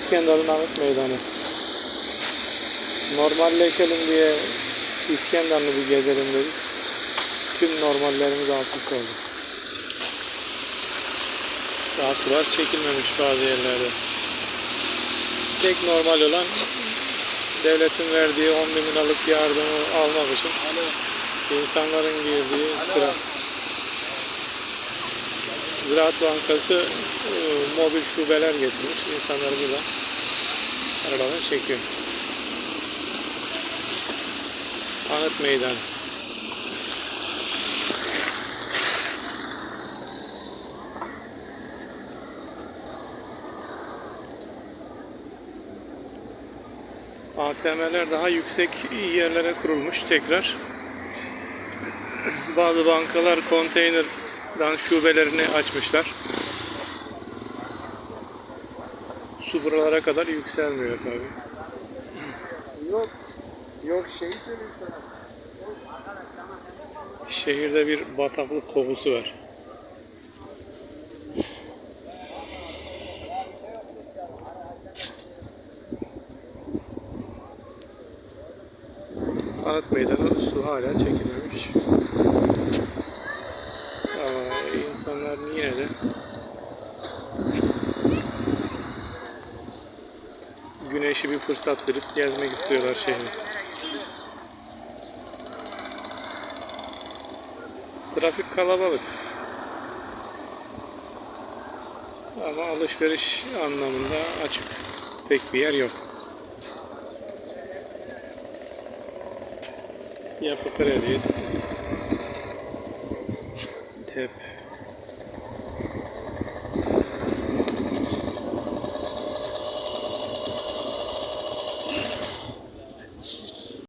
İskenderun Anıt Meydanı. Normalleşelim diye İskenderun'u bir gezelim dedik. Tüm normallerimiz alt üst oldu. Daha sular çekilmemiş bazı yerlerde. Tek normal olan devletin verdiği 10 bin liralık yardımı almak için insanların girdiği sıra. Ziraat Bankası e, mobil şubeler getirmiş. İnsanları burada arabadan çekiyor. Anıt Meydanı. ATM'ler daha yüksek yerlere kurulmuş tekrar. Bazı bankalar konteynerdan şubelerini açmışlar. Su buralara kadar yükselmiyor tabi. Yok. Yok şey. Şehirde bir bataklık kokusu var. Anıt Meydanı su hala çekilmemiş. Ama insanlar yine de güneşi bir fırsat verip gezmek istiyorlar şehri. Trafik kalabalık. Ama alışveriş anlamında açık. Pek bir yer yok. Yapı Kredi, TEP,